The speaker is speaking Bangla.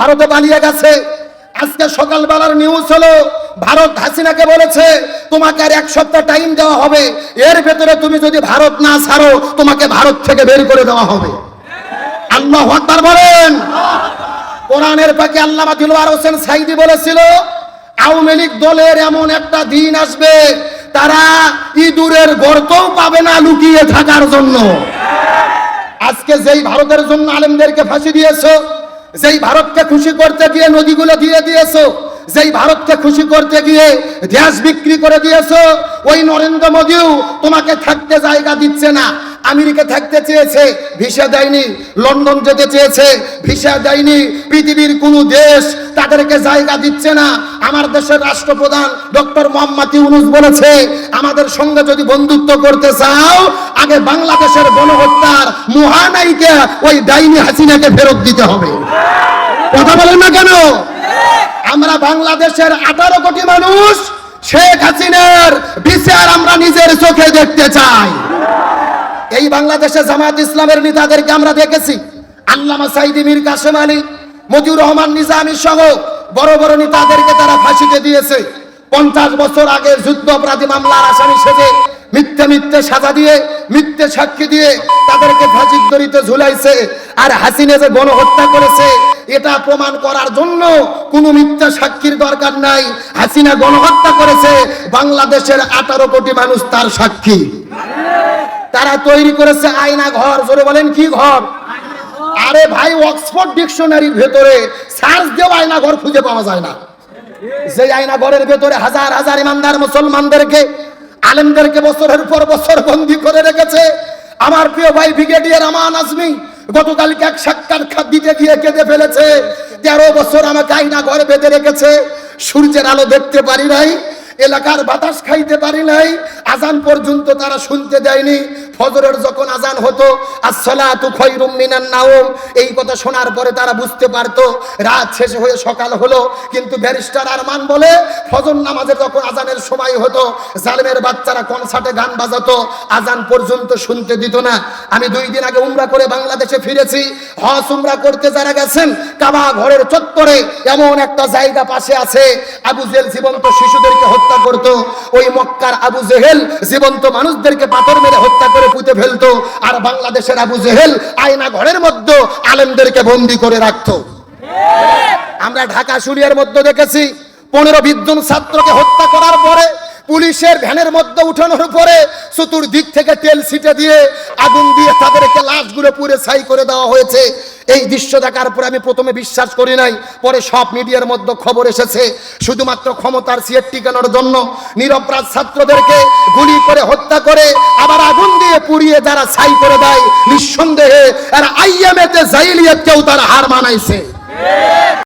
ভারতে পালিয়ে গেছে। আজকে সকালবেলার নিউজ হলো, ভারত হাসিনাকে বলেছে, তোমাকে আর এক সপ্তাহ টাইম দেওয়া হবে। এর ভেতরে তুমি যদি ভারত না ছাড়ো, তোমাকে ভারত থেকে বের করে দেওয়া হবে। কোরআনের হোসেন বলেছিল, আওয়ামী লীগ দলের এমন একটা দিন আসবে, তারা ইঁদুরের গর্তও পাবে না লুকিয়ে থাকার জন্য। আজকে যেই ভারতের জন্য আলেমদেরকে ফাঁসি দিয়েছ যেই ভারতকে খুশি করতে গিয়ে নদীগুলো দিয়ে দিয়েছ, যেই ভারতকে খুশি করতে গিয়ে গ্যাস বিক্রি করে দিয়েছ, ওই নরেন্দ্র মোদীও তোমাকে থাকতে জায়গা দিচ্ছে না। আমেরিকা থাকতে চেয়েছে, ভিসা দেয়নি, লন্ডন যেতে চেয়েছে, ভিসা দেয়নি, পৃথিবীর কোনো দেশ তাদেরকে জায়গা দিচ্ছে না। আমার দেশের রাষ্ট্রপ্রধান ডক্টর মোহাম্মদ ইউনুস বলেছে, আমাদের সঙ্গে যদি বন্ধুত্ব করতে চাও, আগে বাংলাদেশের গণহত্যার মহানায়িকা ওই ডাইনি হাসিনাকে ফেরত দিতে হবে। কথা বলেন না কেন? আমরা বাংলাদেশের আঠারো কোটি মানুষ, শেখ হাসিনার বিচার আমরা নিজের চোখে দেখতে চাই। এই বাংলাদেশে জামাত ইসলামের নেতাদেরকে আমরা দেখেছি। আল্লামা সাইদি মীর কাসেম আলী মতিউর রহমান নিজামী সহ বড় বড় নেতাদেরকে তারা ফাঁসিতে দিয়েছে। পঞ্চাশ বছর আগে যুদ্ধ অপরাধী মামলার আসামি সেজে মিথ্যে মিথ্যে সাজা দিয়ে, মিথ্যে সাক্ষী দিয়ে তাদেরকে ফাঁসির দড়িতে ঝুলাইছে। আর হাসিনে যে গণহত্যা করেছে, এটা প্রমাণ করার জন্য কোনো মিথ্যা সাক্ষীর দরকার নাই। হাসিনা গণহত্যা করেছে, বাংলাদেশের আঠারো কোটি মানুষ তার সাক্ষী। তারা তৈরি করেছে আয়না ঘর, জোরে বলেন কি ঘর? আরে ভাই অক্সফোর্ড ডিকশনারির ভেতরে সার্চ দেওয়া আয়না ঘর খুঁজে পাওয়া যায় না। যে আয়না ঘরের ভেতরে হাজার হাজার ইমানদার মুসলমানদেরকে, আলেমদেরকে বছরের পর বছর বন্দি করে রেখেছে। আমার প্রিয় ভাই ব্রিগেডিয়ার আমান আজমি, গতকালকে এক সাক্ষাৎকার দিতে গিয়ে কেঁদে ফেলেছে। তেরো বছর আমাকে আয়না ঘরে বেঁধে রেখেছে। সূর্যের আলো দেখতে পারি নাই, এলাকার বাতাস খাইতে পারি নাই, আজান পর্যন্ত তারা শুনতে দেয়নি। ফজরের যখন আজান হতো, আসসালাতু নাওম, এই কথা শোনার পরে তারা বুঝতে পারত, রাত শেষ হয়ে সকাল হলো, কিন্তু ব্যারিস্টার আরমান বলে, ফজর নামাজের যখন আজানের সময় হতো, জালেমের বাচ্চারা কনসার্টে গান বাজাতো, আজান পর্যন্ত শুনতে দিত না। আমি দুই দিন আগে উমরা করে বাংলাদেশে ফিরেছি হজ উমরা করতে যারা গেছেন, কাবা ঘরের চত্বরে এমন একটা জায়গা পাশে আছে, আবু জেল জীবন্ত শিশুদেরকে হত্যা করত। ওই মক্কার আবু জেহেল জীবন্ত মানুষদেরকে পাথর মেরে হত্যা করে পুঁতে ফেলতো। আর বাংলাদেশের আবু জেহেল আয়না ঘরের মধ্যে আলেমদেরকে বন্দি করে রাখতো। আমরা ঢাকা শুরিয়ার মধ্যে দেখেছি, পনেরো বিদ্যুন ছাত্রকে হত্যা করার পরে পুলিশের ভ্যানের মধ্যে উঠানোর পরে চতুর্দিক থেকে তেল ছিটে দিয়ে আগুন দিয়ে তাদেরকে লাশগুলো পুরে ছাই করে দেওয়া হয়েছে। এই দৃশ্য দেখার পরে আমি প্রথমে বিশ্বাস করি নাই, পরে সব মিডিয়ার মধ্যে খবর এসেছে। শুধুমাত্র ক্ষমতার সিয়ের টিকানোর জন্য নিরপরাধ ছাত্রদেরকে গুলি করে হত্যা করে আবার আগুন দিয়ে পুড়িয়ে যারা ছাই করে দেয়, নিঃসন্দেহে আর আইএমএতে জাইলিয়াতকেও তারা হার মানাইছে।